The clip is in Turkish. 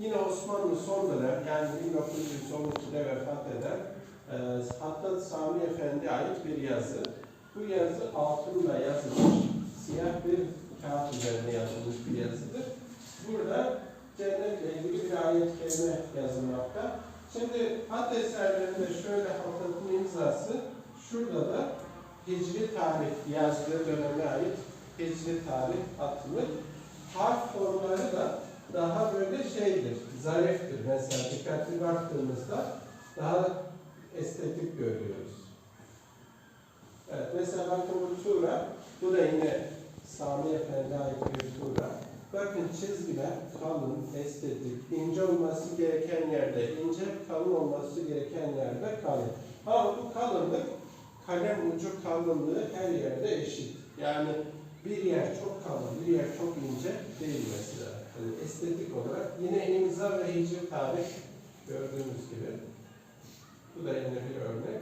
Yine Osmanlı son dönem yani 1912'de vefat eden e, Hattat Sami Efendi'ye ait bir yazı. Bu yazı altınla yazılmış, siyah bir kağıt üzerine yazılmış bir yazıdır. Burada cennetle ilgili bir ayet kelime yazılmakta. Şimdi hat eserlerinde şöyle Hattat'ın imzası, şurada da Hicri tarih yazdığı döneme ait Hicri tarih atılır. Harf formları da zariftir. Mesela dikkatli baktığımızda daha estetik görüyoruz. Evet, mesela bakın bu tura, bu da yine Sami Efendi'ye ait bir tura. Bakın çizgiler kalın, estetik, ince olması gereken yerde ince, kalın olması gereken yerde kalın. Ama bu kalınlık, kalem ucu kalınlığı her yerde eşit. Yani bir yer çok kalın, bir yer çok ince değil mesela. Estetik olarak yine imza ve hicri tarih gördüğünüz gibi. Bu da yine bir örnek.